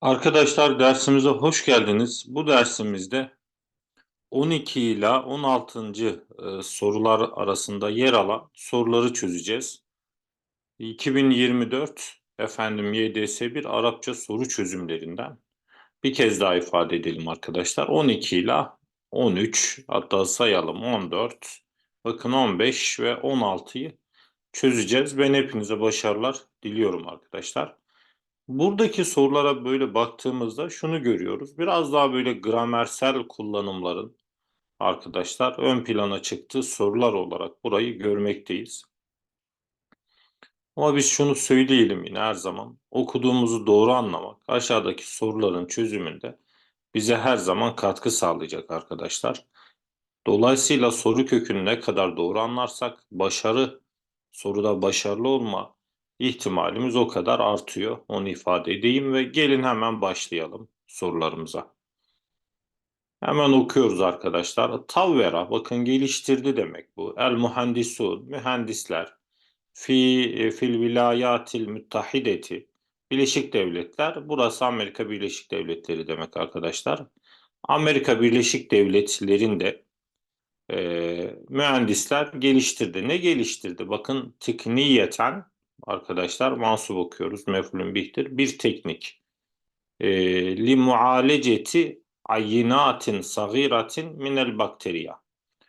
Arkadaşlar dersimize hoş geldiniz. Bu dersimizde 12 ile 16. e, sorular arasında yer alan soruları çözeceğiz. 2024 efendim YDS1 Arapça soru çözümlerinden bir kez daha ifade edelim arkadaşlar. 12 ile 13 hatta sayalım 14 bakın 15 ve 16'yı çözeceğiz. Ben hepinize başarılar diliyorum arkadaşlar. Buradaki sorulara böyle baktığımızda şunu görüyoruz. Biraz daha böyle gramersel kullanımların arkadaşlar ön plana çıktığı sorular olarak burayı görmekteyiz. Ama biz şunu söyleyelim yine her zaman. Okuduğumuzu doğru anlamak aşağıdaki soruların çözümünde bize her zaman katkı sağlayacak arkadaşlar. Dolayısıyla soru kökünü ne kadar doğru anlarsak başarı, soruda başarılı olma ihtimalimiz o kadar artıyor. Onu ifade edeyim ve gelin hemen başlayalım sorularımıza. Hemen okuyoruz arkadaşlar. Tavvera bakın geliştirdi demek bu. El muhandisun mühendisler fi fil vilayatil müttahideti Birleşik Devletler. Burası Amerika Birleşik Devletleri demek arkadaşlar. Amerika Birleşik Devletleri'nde e, mühendisler geliştirdi. Ne geliştirdi? Bakın tekniyeten arkadaşlar mansup okuyoruz. Mef'ulün bihtir. Bir teknik. E, li mualeceti ayinatin sagiratin minel bakteriya.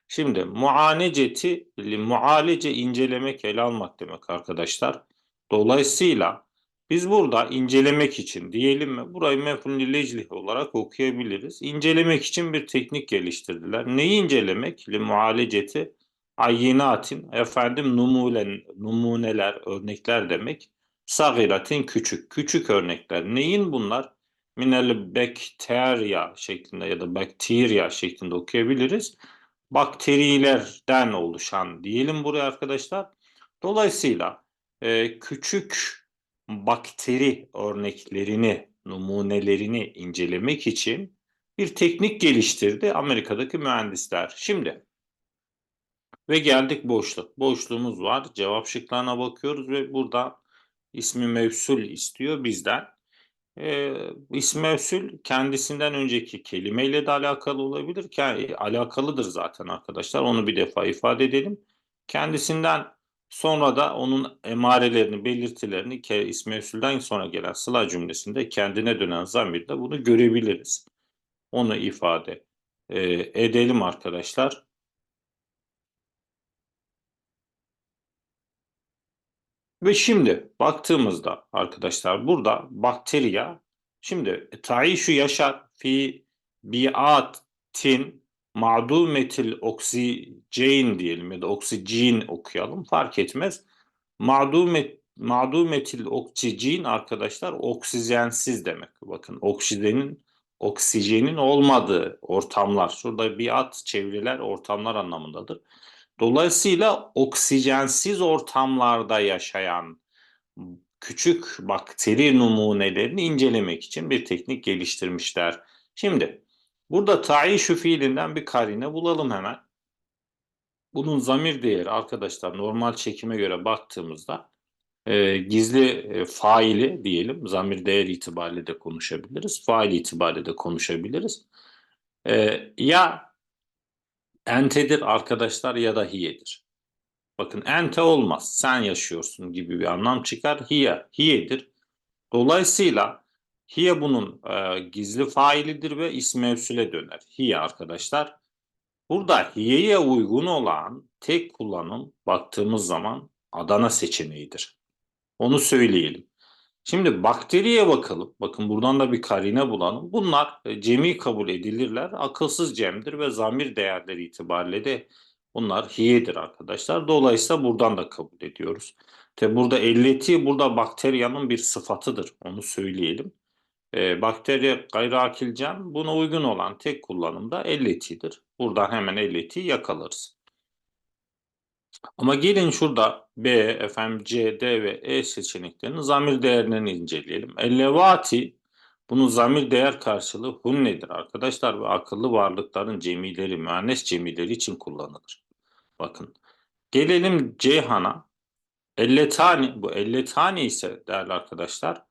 Şimdi muaneceti, mualece incelemek, ele almak demek arkadaşlar. Dolayısıyla biz burada incelemek için diyelim mi? Burayı mef'ulün leclih olarak okuyabiliriz. İncelemek için bir teknik geliştirdiler. Neyi incelemek? Li mualeceti ayinatin efendim numulen, numuneler, örnekler demek. Sagiratin küçük, küçük örnekler. Neyin bunlar? Minel bakteriya şeklinde ya da bakteriya şeklinde okuyabiliriz. Bakterilerden oluşan diyelim buraya arkadaşlar. Dolayısıyla e, küçük bakteri örneklerini, numunelerini incelemek için bir teknik geliştirdi Amerika'daki mühendisler. Şimdi ve geldik boşluk. Boşluğumuz var. Cevap şıklarına bakıyoruz ve burada ismi mevsul istiyor bizden. Ee, ismi mevsul kendisinden önceki kelimeyle de alakalı olabilir. ki alakalıdır zaten arkadaşlar. Onu bir defa ifade edelim. Kendisinden sonra da onun emarelerini, belirtilerini ke ismi mevsulden sonra gelen sıla cümlesinde kendine dönen zamirde bunu görebiliriz. Onu ifade e, edelim arkadaşlar. Ve şimdi baktığımızda arkadaşlar burada bakteriya şimdi taişu yaşar fi biatin ma'dumetil oksijen diyelim ya da oksijen okuyalım fark etmez. Ma'dumet ma'dumetil oksijen arkadaşlar oksijensiz demek. Bakın oksijenin oksijenin olmadığı ortamlar. Şurada biat çevreler ortamlar anlamındadır. Dolayısıyla oksijensiz ortamlarda yaşayan küçük bakteri numunelerini incelemek için bir teknik geliştirmişler. Şimdi burada taişü fiilinden bir karine bulalım hemen. Bunun zamir değeri arkadaşlar normal çekime göre baktığımızda e, gizli e, faili diyelim zamir değer itibariyle de konuşabiliriz. Fail itibariyle de konuşabiliriz. E, ya entedir arkadaşlar ya da hiyedir. Bakın ente olmaz. Sen yaşıyorsun gibi bir anlam çıkar. Hiye, hiyedir. Dolayısıyla hiye bunun e, gizli failidir ve ism mevsule döner. Hiye arkadaşlar. Burada hiyeye uygun olan tek kullanım baktığımız zaman Adana seçeneğidir. Onu söyleyelim. Şimdi bakteriye bakalım. Bakın buradan da bir karine bulalım. Bunlar e, cemi kabul edilirler. Akılsız cemdir ve zamir değerleri itibariyle de bunlar hiyedir arkadaşlar. Dolayısıyla buradan da kabul ediyoruz. Tabi burada elleti burada bakteriyanın bir sıfatıdır. Onu söyleyelim. E, bakteri gayri cem buna uygun olan tek kullanımda elletidir. Buradan hemen elleti yakalarız. Ama gelin şurada B, efendim C, D ve E seçeneklerinin zamir değerlerini inceleyelim. Ellevati bunun zamir değer karşılığı hun nedir arkadaşlar ve akıllı varlıkların cemileri, müennes cemileri için kullanılır. Bakın. Gelelim Ceyhan'a. Elletani bu elletani ise değerli arkadaşlar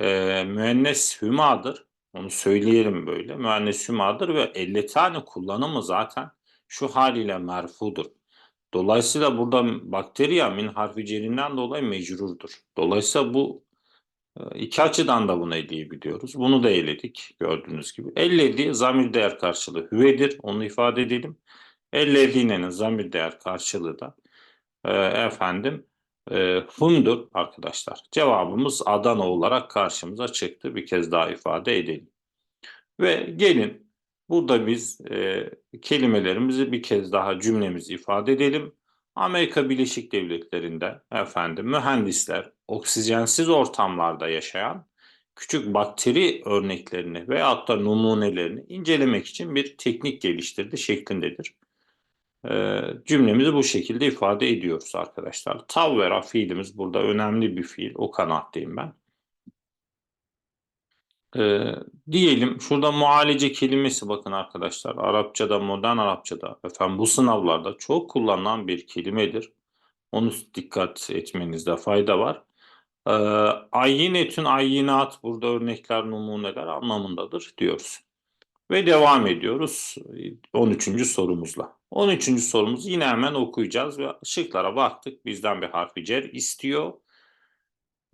e, müennes hümadır. Onu söyleyelim böyle. Müennes hümadır ve 50 tane kullanımı zaten şu haliyle merfudur. Dolayısıyla burada bakteriya min harfi dolayı mecrurdur. Dolayısıyla bu e, iki açıdan da bunu eleyebiliyoruz. Bunu da eledik gördüğünüz gibi. Ellediği zamir değer karşılığı hüvedir. Onu ifade edelim. Ellediğinin zamir değer karşılığı da e, efendim e, humdur arkadaşlar. Cevabımız Adana olarak karşımıza çıktı. Bir kez daha ifade edelim. Ve gelin burada biz e, kelimelerimizi bir kez daha cümlemizi ifade edelim. Amerika Birleşik Devletleri'nde efendim mühendisler oksijensiz ortamlarda yaşayan küçük bakteri örneklerini veyahut da numunelerini incelemek için bir teknik geliştirdi şeklindedir. Ee, cümlemizi bu şekilde ifade ediyoruz arkadaşlar. Tavvera fiilimiz burada önemli bir fiil. O kanaatteyim ben. Ee, diyelim şurada muhalece kelimesi bakın arkadaşlar. Arapçada, modern Arapçada efendim bu sınavlarda çok kullanılan bir kelimedir. Onu dikkat etmenizde fayda var. Ee, ayyinetün ayyinat burada örnekler numuneler anlamındadır diyoruz. Ve devam ediyoruz 13. sorumuzla. 13. sorumuzu yine hemen okuyacağız ve şıklara baktık. Bizden bir harfi cer istiyor.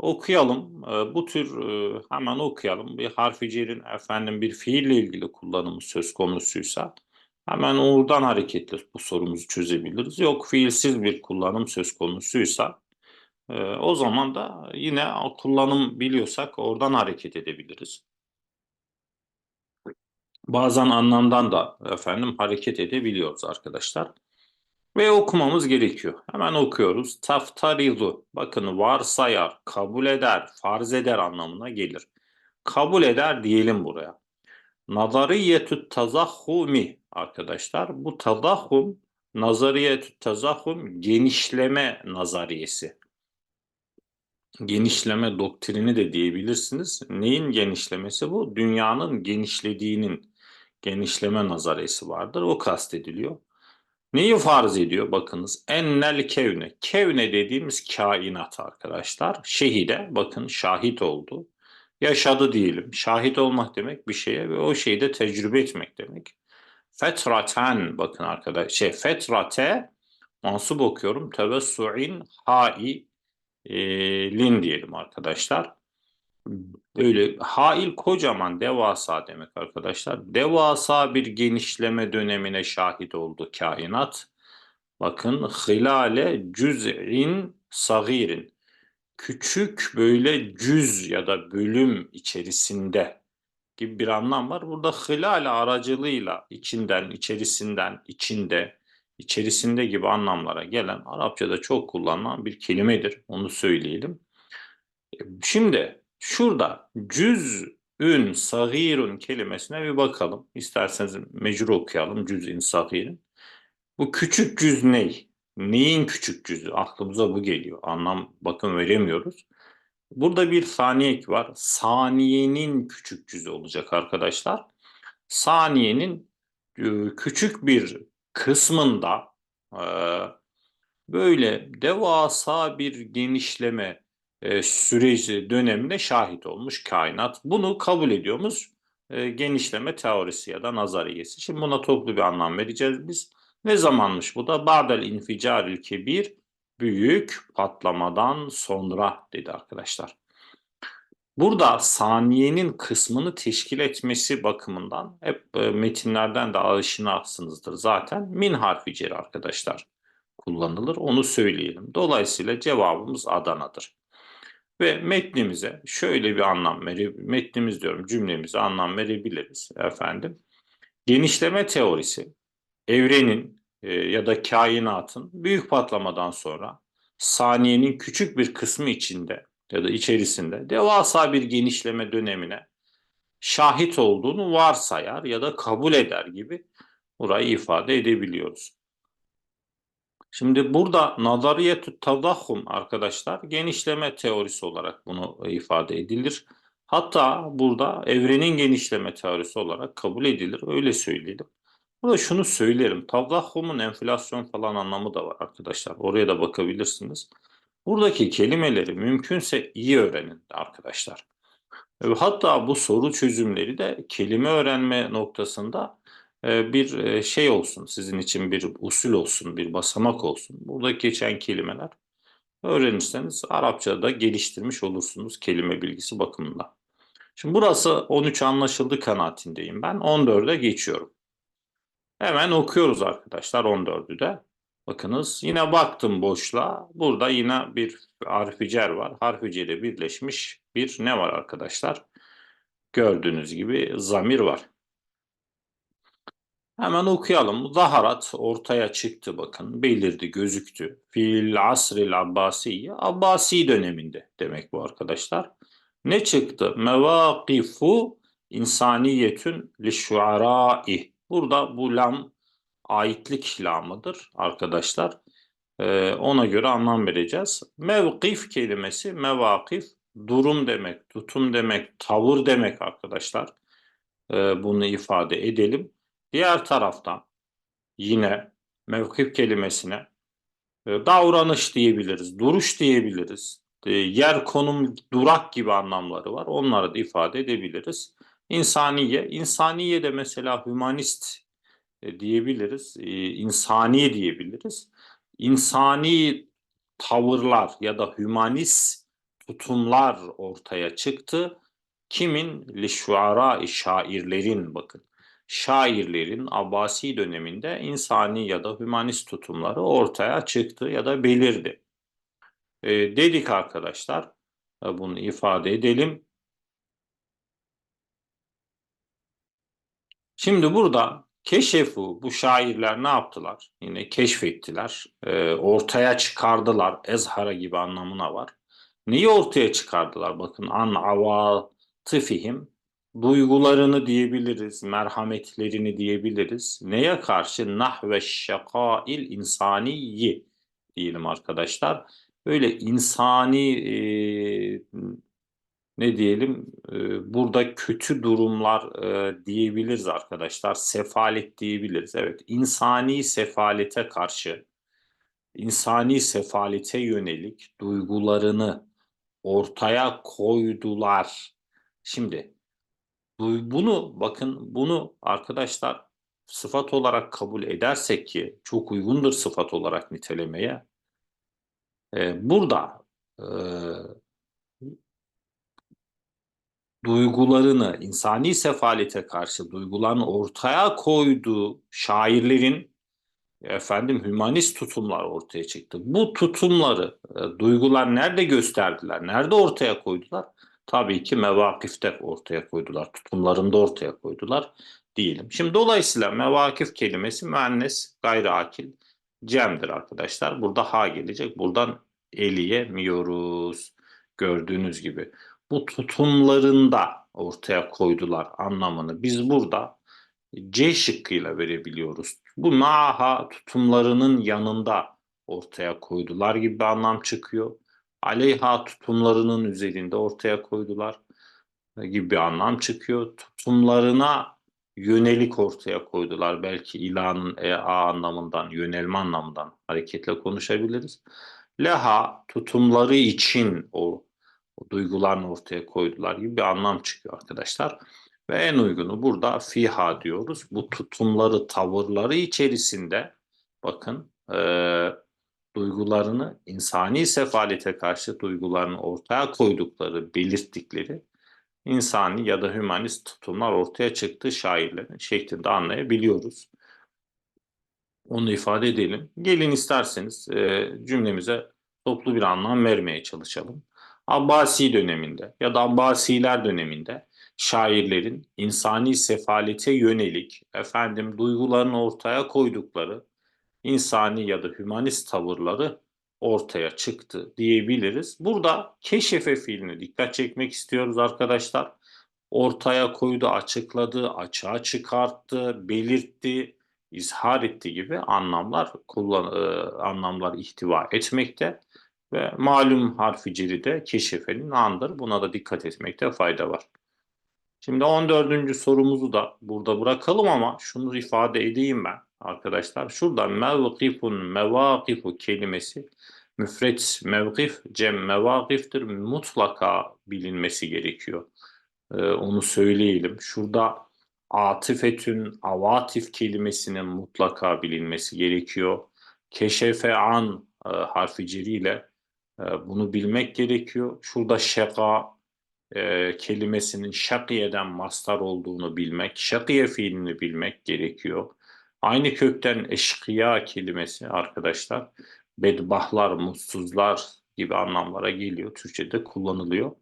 Okuyalım. Ee, bu tür e, hemen okuyalım. Bir harfi efendim bir fiille ilgili kullanımı söz konusuysa hemen oradan hareketle bu sorumuzu çözebiliriz. Yok fiilsiz bir kullanım söz konusuysa e, o zaman da yine kullanım biliyorsak oradan hareket edebiliriz. Bazen anlamdan da efendim hareket edebiliyoruz arkadaşlar. Ve okumamız gerekiyor. Hemen okuyoruz. Taftarizu. Bakın varsayar, kabul eder, farz eder anlamına gelir. Kabul eder diyelim buraya. Nazariyetü tazahhumi arkadaşlar. Bu tazahhum nazariyetü tazahhum genişleme nazariyesi. Genişleme doktrini de diyebilirsiniz. Neyin genişlemesi bu? Dünyanın genişlediğinin genişleme nazariyesi vardır. O kastediliyor. Neyi farz ediyor bakınız? Ennel kevne. Kevne dediğimiz kainat arkadaşlar. Şehide bakın şahit oldu. Yaşadı diyelim. Şahit olmak demek bir şeye ve o şeyi de tecrübe etmek demek. Fetraten bakın arkadaşlar. Şey fetrate mansup okuyorum. Tevessu'in ha'i e, lin diyelim arkadaşlar. Böyle hail kocaman devasa demek arkadaşlar. Devasa bir genişleme dönemine şahit oldu kainat. Bakın hilale cüz'in sagirin. Küçük böyle cüz ya da bölüm içerisinde gibi bir anlam var. Burada hilale aracılığıyla içinden, içerisinden, içinde, içerisinde gibi anlamlara gelen Arapçada çok kullanılan bir kelimedir. Onu söyleyelim. Şimdi şurada cüz'ün sagirun kelimesine bir bakalım. İsterseniz mecrur okuyalım cüz'ün sagirin. Bu küçük cüz ne? Neyin küçük cüzü? Aklımıza bu geliyor. Anlam bakın veremiyoruz. Burada bir saniye var. Saniyenin küçük cüzü olacak arkadaşlar. Saniyenin e, küçük bir kısmında e, böyle devasa bir genişleme e, süreci dönemine şahit olmuş kainat. Bunu kabul ediyoruz e, genişleme teorisi ya da nazariyesi. Şimdi buna toplu bir anlam vereceğiz biz. Ne zamanmış bu da? Ba'del inficaril kebir büyük patlamadan sonra dedi arkadaşlar. Burada saniyenin kısmını teşkil etmesi bakımından hep e, metinlerden de aşinasınızdır zaten. Min harfi ceri arkadaşlar kullanılır. Onu söyleyelim. Dolayısıyla cevabımız Adana'dır. Ve metnimize şöyle bir anlam vere, metnimiz diyorum cümlemize anlam verebiliriz efendim. Genişleme teorisi evrenin e, ya da kainatın büyük patlamadan sonra saniyenin küçük bir kısmı içinde ya da içerisinde devasa bir genişleme dönemine şahit olduğunu varsayar ya da kabul eder gibi burayı ifade edebiliyoruz. Şimdi burada nazariyetü tadahhum arkadaşlar genişleme teorisi olarak bunu ifade edilir. Hatta burada evrenin genişleme teorisi olarak kabul edilir. Öyle söyleyelim. Burada şunu söylerim. Tadahhumun enflasyon falan anlamı da var arkadaşlar. Oraya da bakabilirsiniz. Buradaki kelimeleri mümkünse iyi öğrenin arkadaşlar. Hatta bu soru çözümleri de kelime öğrenme noktasında bir şey olsun, sizin için bir usul olsun, bir basamak olsun. Burada geçen kelimeler öğrenirseniz Arapçada geliştirmiş olursunuz kelime bilgisi bakımından. Şimdi burası 13 anlaşıldı kanaatindeyim ben. 14'e geçiyorum. Hemen okuyoruz arkadaşlar 14'ü de. Bakınız yine baktım boşluğa. Burada yine bir harficer var. Harfice ile birleşmiş bir ne var arkadaşlar? Gördüğünüz gibi zamir var. Hemen okuyalım. Zaharat ortaya çıktı bakın. Belirdi, gözüktü. Fil asril abbasiye. Abbasi döneminde demek bu arkadaşlar. Ne çıktı? Mevakifu insaniyetün li şuarai. Burada bu lam aitlik lamıdır arkadaşlar. Ee, ona göre anlam vereceğiz. Mevkif kelimesi mevakif durum demek, tutum demek, tavır demek arkadaşlar. Ee, bunu ifade edelim. Diğer taraftan yine mevkif kelimesine e, davranış diyebiliriz, duruş diyebiliriz. E, yer, konum, durak gibi anlamları var. Onları da ifade edebiliriz. İnsaniye, insaniye de mesela hümanist e, diyebiliriz, insani diyebiliriz. İnsani tavırlar ya da hümanist tutumlar ortaya çıktı. Kimin? Lişuara şairlerin bakın. Şairlerin Abbasi döneminde insani ya da hümanist tutumları ortaya çıktı ya da belirdi. E, dedik arkadaşlar. E, bunu ifade edelim. Şimdi burada keşefu bu şairler ne yaptılar? Yine keşfettiler. E, ortaya çıkardılar. Ezhara gibi anlamına var. Neyi ortaya çıkardılar? Bakın an avatifihim duygularını diyebiliriz, merhametlerini diyebiliriz. Neye karşı? Nahve şakail insaniyi diyelim arkadaşlar. Böyle insani e, ne diyelim e, burada kötü durumlar e, diyebiliriz arkadaşlar. Sefalet diyebiliriz. Evet insani sefalete karşı insani sefalete yönelik duygularını ortaya koydular. Şimdi bunu bakın bunu arkadaşlar sıfat olarak kabul edersek ki çok uygundur sıfat olarak nitelemeye. E, burada e, duygularını, insani sefalete karşı duygularını ortaya koyduğu şairlerin efendim hümanist tutumlar ortaya çıktı. Bu tutumları, e, duygular nerede gösterdiler, nerede ortaya koydular? Tabii ki mevakifte ortaya koydular, tutumlarında ortaya koydular diyelim. Şimdi dolayısıyla mevakif kelimesi müennes, gayri akil, cemdir arkadaşlar. Burada ha gelecek, buradan eleyemiyoruz gördüğünüz gibi bu tutumlarında ortaya koydular anlamını. Biz burada C şıkkıyla verebiliyoruz. Bu maha tutumlarının yanında ortaya koydular gibi bir anlam çıkıyor. Aleyha tutumlarının üzerinde ortaya koydular gibi bir anlam çıkıyor. Tutumlarına yönelik ortaya koydular. Belki ilanın e, a anlamından, yönelme anlamından hareketle konuşabiliriz. Leha tutumları için o o duygularını ortaya koydular gibi bir anlam çıkıyor arkadaşlar. Ve en uygunu burada fiha diyoruz. Bu tutumları, tavırları içerisinde bakın e, duygularını, insani sefalete karşı duygularını ortaya koydukları, belirttikleri insani ya da hümanist tutumlar ortaya çıktığı şairlerin şeklinde anlayabiliyoruz. Onu ifade edelim. Gelin isterseniz e, cümlemize toplu bir anlam vermeye çalışalım. Abbasi döneminde ya da Abbasiler döneminde şairlerin insani sefalete yönelik efendim duygularını ortaya koydukları insani ya da hümanist tavırları ortaya çıktı diyebiliriz. Burada keşefe fiiline dikkat çekmek istiyoruz arkadaşlar. Ortaya koydu, açıkladı, açığa çıkarttı, belirtti, izhar etti gibi anlamlar kullan e, anlamlar ihtiva etmekte. Ve malum harfi de keşefenin andır. Buna da dikkat etmekte fayda var. Şimdi 14. sorumuzu da burada bırakalım ama şunu ifade edeyim ben arkadaşlar. Şurada mevkifun mevakifu kelimesi müfret mevkif cem mevakiftir mutlaka bilinmesi gerekiyor. Ee, onu söyleyelim. Şurada atifetün, avatif kelimesinin mutlaka bilinmesi gerekiyor. Keşefe an e, harfi ceriyle e, bunu bilmek gerekiyor. Şurada şeka e, kelimesinin şakiyeden mastar olduğunu bilmek, şakiye fiilini bilmek gerekiyor. Aynı kökten eşkıya kelimesi arkadaşlar bedbahlar, mutsuzlar gibi anlamlara geliyor. Türkçe'de kullanılıyor.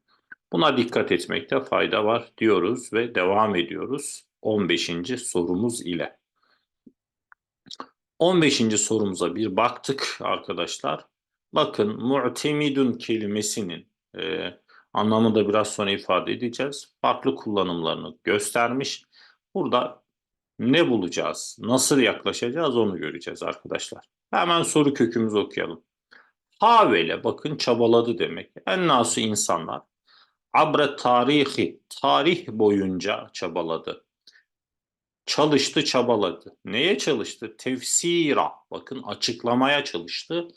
Buna dikkat etmekte fayda var diyoruz ve devam ediyoruz 15. sorumuz ile. 15. sorumuza bir baktık arkadaşlar. Bakın mu'temidun kelimesinin e, anlamını da biraz sonra ifade edeceğiz. Farklı kullanımlarını göstermiş. Burada ne bulacağız? Nasıl yaklaşacağız onu göreceğiz arkadaşlar. Hemen soru kökümüzü okuyalım. Havele bakın çabaladı demek. En nasu insanlar abre tarihi tarih boyunca çabaladı. Çalıştı çabaladı. Neye çalıştı? Tefsira bakın açıklamaya çalıştı.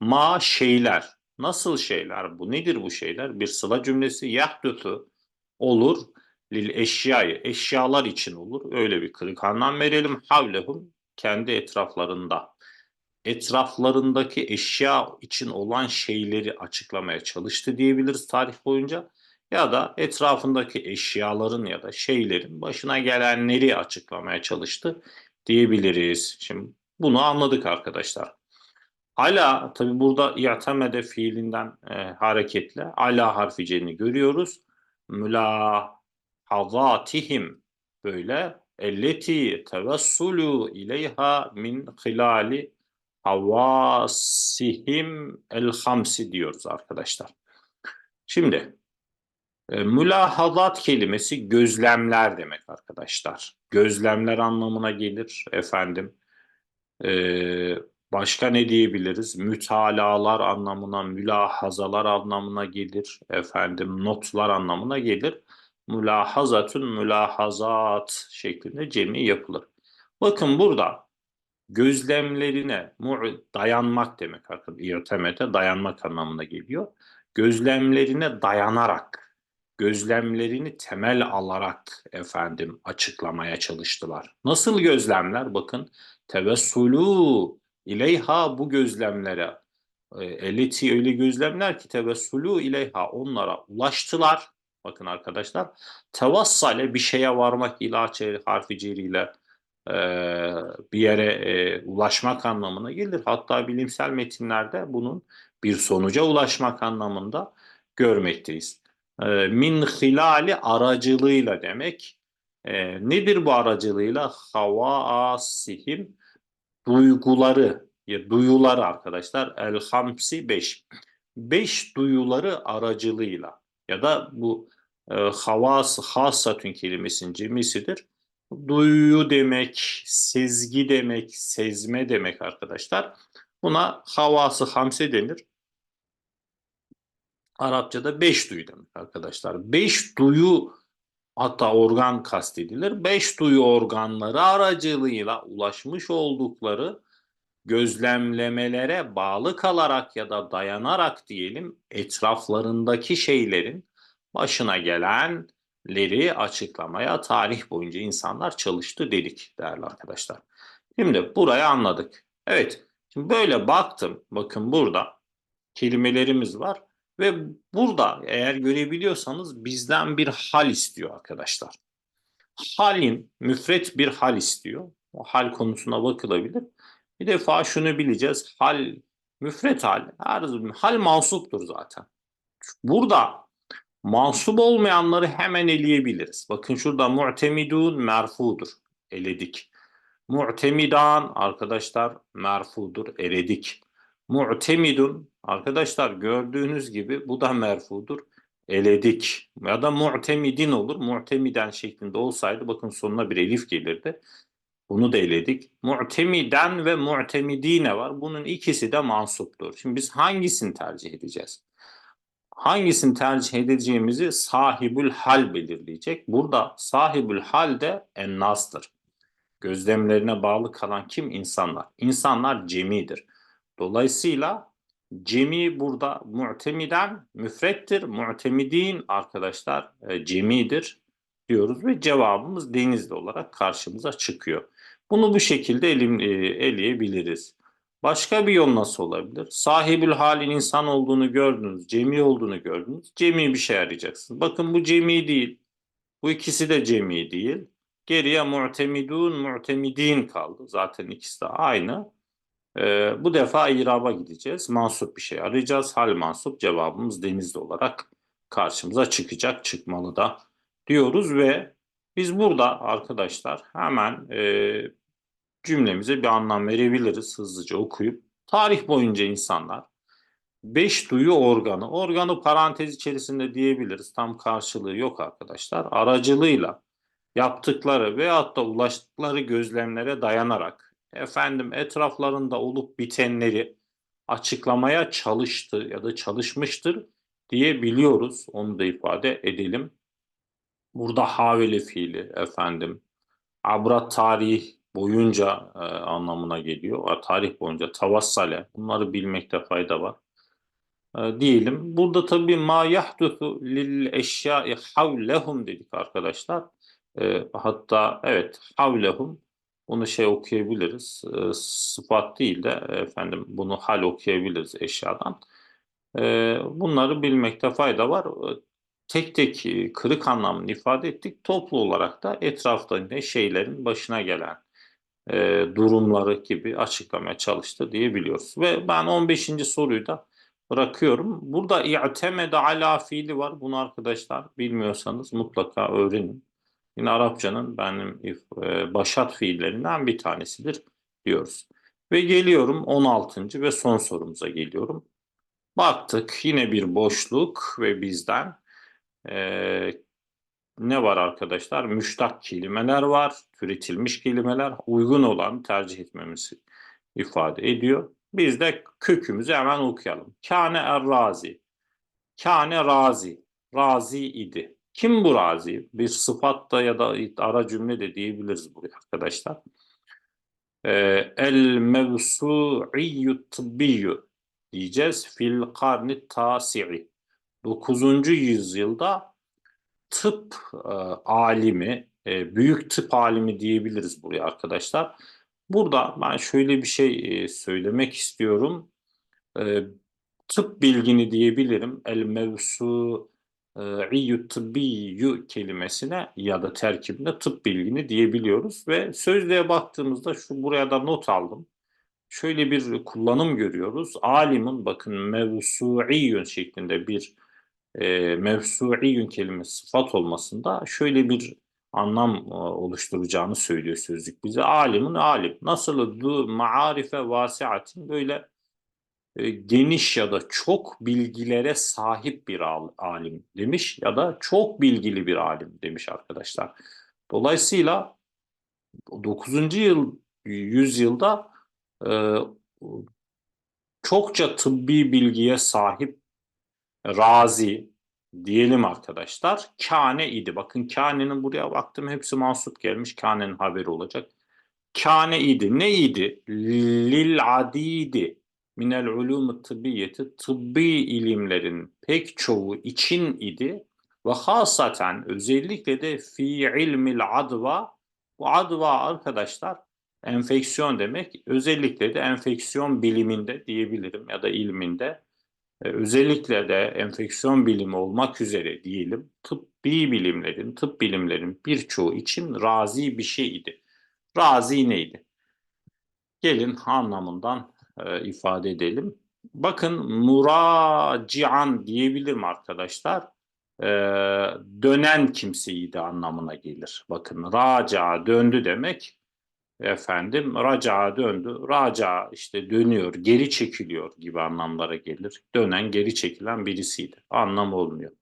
Ma şeyler. Nasıl şeyler bu? Nedir bu şeyler? Bir sıla cümlesi yahdütü olur. Lil eşyayı eşyalar için olur. Öyle bir kırık anlam verelim. Havlehum kendi etraflarında etraflarındaki eşya için olan şeyleri açıklamaya çalıştı diyebiliriz tarih boyunca ya da etrafındaki eşyaların ya da şeylerin başına gelenleri açıklamaya çalıştı diyebiliriz. Şimdi bunu anladık arkadaşlar. Ala tabi burada i'temede fiilinden e, hareketle ala harficini görüyoruz. Mülahazatihim böyle elleti tevessulu ileyha min hilali havasihim el hamsi diyoruz arkadaşlar. Şimdi e, mülahazat kelimesi gözlemler demek arkadaşlar. Gözlemler anlamına gelir efendim. E, başka ne diyebiliriz? Mütalalar anlamına, mülahazalar anlamına gelir. Efendim notlar anlamına gelir. Mülahazatun mülahazat şeklinde cemi yapılır. Bakın burada gözlemlerine dayanmak demek arkadaşlar. İrtemete dayanmak anlamına geliyor. Gözlemlerine dayanarak, gözlemlerini temel alarak efendim açıklamaya çalıştılar. Nasıl gözlemler? Bakın tevessulu ileyha bu gözlemlere e, eleti öyle gözlemler ki tevessulu ileyha onlara ulaştılar. Bakın arkadaşlar tevassale bir şeye varmak ilaç harfi ceriyle e, bir yere e, ulaşmak anlamına gelir. Hatta bilimsel metinlerde bunun bir sonuca ulaşmak anlamında görmekteyiz. E, min hilali aracılığıyla demek. Nedir bu aracılığıyla? Havasihim duyguları, ya duyuları arkadaşlar. El hamsi beş. Beş duyuları aracılığıyla ya da bu e, havas hasatün kelimesinin cemisidir duyu demek, sezgi demek, sezme demek arkadaşlar. Buna havası hamse denir. Arapçada beş duyu demek arkadaşlar. Beş duyu hatta organ kastedilir. Beş duyu organları aracılığıyla ulaşmış oldukları gözlemlemelere bağlı kalarak ya da dayanarak diyelim etraflarındaki şeylerin başına gelen leri açıklamaya tarih boyunca insanlar çalıştı dedik değerli arkadaşlar. Şimdi burayı anladık. Evet şimdi böyle baktım bakın burada kelimelerimiz var ve burada eğer görebiliyorsanız bizden bir hal istiyor arkadaşlar. Halin müfret bir hal istiyor. O hal konusuna bakılabilir. Bir defa şunu bileceğiz. Hal müfret hal. Her hal mansuptur zaten. Burada Mansup olmayanları hemen eleyebiliriz. Bakın şurada mu'temidun merfudur. Eledik. Mu'temidan arkadaşlar merfudur. Eledik. Mu'temidun arkadaşlar gördüğünüz gibi bu da merfudur. Eledik. Ya da mu'temidin olur. Mu'temiden şeklinde olsaydı bakın sonuna bir elif gelirdi. Bunu da eledik. Mu'temiden ve mu'temidine var. Bunun ikisi de mansuptur. Şimdi biz hangisini tercih edeceğiz? hangisini tercih edeceğimizi sahibül hal belirleyecek. Burada sahibül hal de ennastır. Gözlemlerine bağlı kalan kim? İnsanlar. İnsanlar cemidir. Dolayısıyla cemi burada mu'temiden müfrettir. Mu'temidin arkadaşlar e, cemidir. diyoruz ve cevabımız Denizli olarak karşımıza çıkıyor. Bunu bu şekilde elim, e, eleyebiliriz. Başka bir yol nasıl olabilir? Sahibül halin insan olduğunu gördünüz, cemi olduğunu gördünüz. Cemi bir şey arayacaksınız. Bakın bu cemi değil. Bu ikisi de cemi değil. Geriye mu'temidun, mu'temidin kaldı. Zaten ikisi de aynı. Ee, bu defa iraba gideceğiz. Mansup bir şey arayacağız. Hal mansup cevabımız denizli olarak karşımıza çıkacak, çıkmalı da diyoruz ve biz burada arkadaşlar hemen e, cümlemize bir anlam verebiliriz hızlıca okuyup. Tarih boyunca insanlar beş duyu organı, organı parantez içerisinde diyebiliriz. Tam karşılığı yok arkadaşlar. Aracılığıyla yaptıkları veyahut da ulaştıkları gözlemlere dayanarak efendim etraflarında olup bitenleri açıklamaya çalıştı ya da çalışmıştır diyebiliyoruz. Onu da ifade edelim. Burada haveli fiili efendim abrat tarih boyunca e, anlamına geliyor. Tarih boyunca tavassale bunları bilmekte fayda var. E, diyelim. Burada tabii ma yahdusu lil eşyai havlehum dedik arkadaşlar. E, hatta evet havlehum bunu şey okuyabiliriz. E, sıfat değil de efendim bunu hal okuyabiliriz eşyadan. E, bunları bilmekte fayda var. E, tek tek e, kırık anlamını ifade ettik. Toplu olarak da etrafta ne şeylerin başına gelen e, durumları gibi açıklamaya çalıştı diyebiliyoruz. Ve ben 15. soruyu da bırakıyorum. Burada i'temede ala fiili var. Bunu arkadaşlar bilmiyorsanız mutlaka öğrenin. Yine Arapçanın benim e, başat fiillerinden bir tanesidir diyoruz. Ve geliyorum 16. ve son sorumuza geliyorum. Baktık yine bir boşluk ve bizden e, ne var arkadaşlar? Müştak kelimeler var, türetilmiş kelimeler, uygun olan tercih etmemizi ifade ediyor. Biz de kökümüzü hemen okuyalım. Kâne er-razi. Kâne razi. Razi idi. Kim bu razi? Bir sıfat da ya da ara cümle de diyebiliriz buraya arkadaşlar. Ee, el mevsu'iyyü tıbbiyyü diyeceğiz. Fil karni tasi'i. 9. yüzyılda tıp e, alimi, e, büyük tıp alimi diyebiliriz buraya arkadaşlar. Burada ben şöyle bir şey e, söylemek istiyorum. E, tıp bilgini diyebilirim. El mevsu İyyü tıbbiyyü kelimesine ya da terkibine tıp bilgini diyebiliyoruz ve sözlüğe baktığımızda şu buraya da not aldım. Şöyle bir kullanım görüyoruz. Alimun bakın mevsu'iyyün şeklinde bir e, mevsu'iyyün kelimesi sıfat olmasında şöyle bir anlam e, oluşturacağını söylüyor sözlük bize. Alimun alim. Nasıl du maarife vasiatin böyle e, geniş ya da çok bilgilere sahip bir alim demiş ya da çok bilgili bir alim demiş arkadaşlar. Dolayısıyla 9. yıl yüzyılda e, çokça tıbbi bilgiye sahip razi diyelim arkadaşlar. Kane idi. Bakın Kane'nin buraya baktım hepsi mansup gelmiş. Kane'nin haberi olacak. Kane idi. Ne idi? Lil adidi minel ulûm tıbbiyeti tıbbi ilimlerin pek çoğu için idi ve hasaten özellikle de fi ilmil adva bu adva arkadaşlar enfeksiyon demek özellikle de enfeksiyon biliminde diyebilirim ya da ilminde e, özellikle de enfeksiyon bilimi olmak üzere diyelim tıbbi bilimlerin tıp bilimlerin birçoğu için razi bir şeydi. Razi neydi? Gelin anlamından e, ifade edelim. Bakın muracian diyebilirim arkadaşlar. E, dönen kimseydi anlamına gelir. Bakın raca döndü demek. Efendim raca döndü. Raca işte dönüyor, geri çekiliyor gibi anlamlara gelir. Dönen, geri çekilen birisiydi. Anlam olmuyor.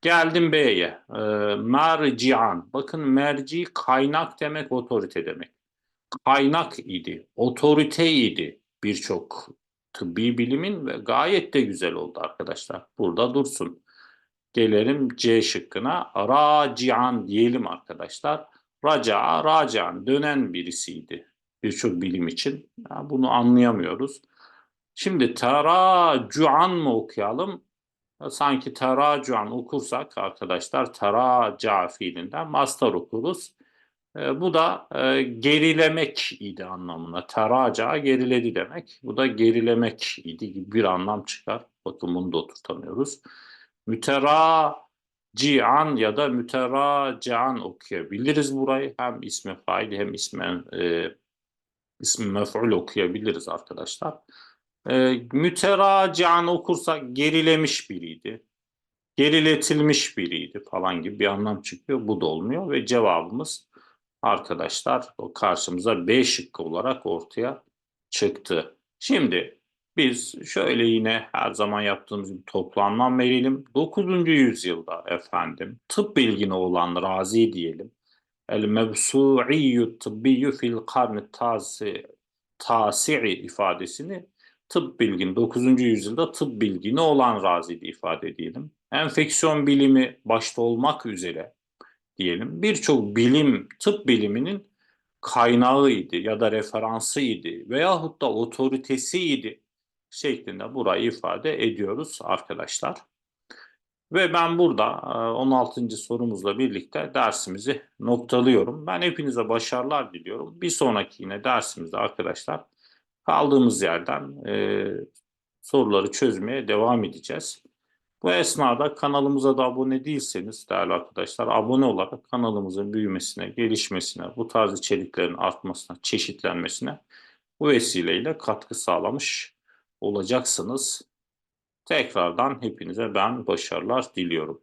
Geldim B'ye. E, mercian. Bakın merci kaynak demek, otorite demek. Kaynak idi, otorite idi birçok tıbbi bilimin ve gayet de güzel oldu arkadaşlar. Burada dursun. Gelelim C şıkkına. Racian diyelim arkadaşlar. Raca, racan dönen birisiydi birçok bilim için. bunu anlayamıyoruz. Şimdi teracuan mı okuyalım? sanki teracuan okursak arkadaşlar teraca fiilinden mastar okuruz. E, bu da e, gerilemek idi anlamına. Teraca geriledi demek. Bu da gerilemek idi gibi bir anlam çıkar. Bakın bunu da oturtamıyoruz. Müteracian ya da müteracian okuyabiliriz burayı. Hem ismi fail hem ismen e, ismi mef'ul okuyabiliriz arkadaşlar. E, müteracian okursak gerilemiş biriydi. Geriletilmiş biriydi falan gibi bir anlam çıkıyor. Bu da olmuyor ve cevabımız arkadaşlar o karşımıza B şıkkı olarak ortaya çıktı. Şimdi biz şöyle yine her zaman yaptığımız gibi toplamdan verelim. 9. yüzyılda efendim tıp bilgini olan Razi diyelim. El mevsu'iyyü tıbbiyyü fil karni tasi, tasi'i ifadesini tıp bilgin 9. yüzyılda tıp bilgini olan Razi diye ifade edelim. Enfeksiyon bilimi başta olmak üzere diyelim birçok bilim, tıp biliminin kaynağıydı ya da referansıydı veyahut da otoritesiydi şeklinde burayı ifade ediyoruz arkadaşlar. Ve ben burada e, 16. sorumuzla birlikte dersimizi noktalıyorum. Ben hepinize başarılar diliyorum. Bir sonraki yine dersimizde arkadaşlar kaldığımız yerden e, soruları çözmeye devam edeceğiz. Bu esnada kanalımıza da abone değilseniz değerli arkadaşlar abone olarak kanalımızın büyümesine, gelişmesine, bu tarz içeriklerin artmasına, çeşitlenmesine bu vesileyle katkı sağlamış olacaksınız. Tekrardan hepinize ben başarılar diliyorum.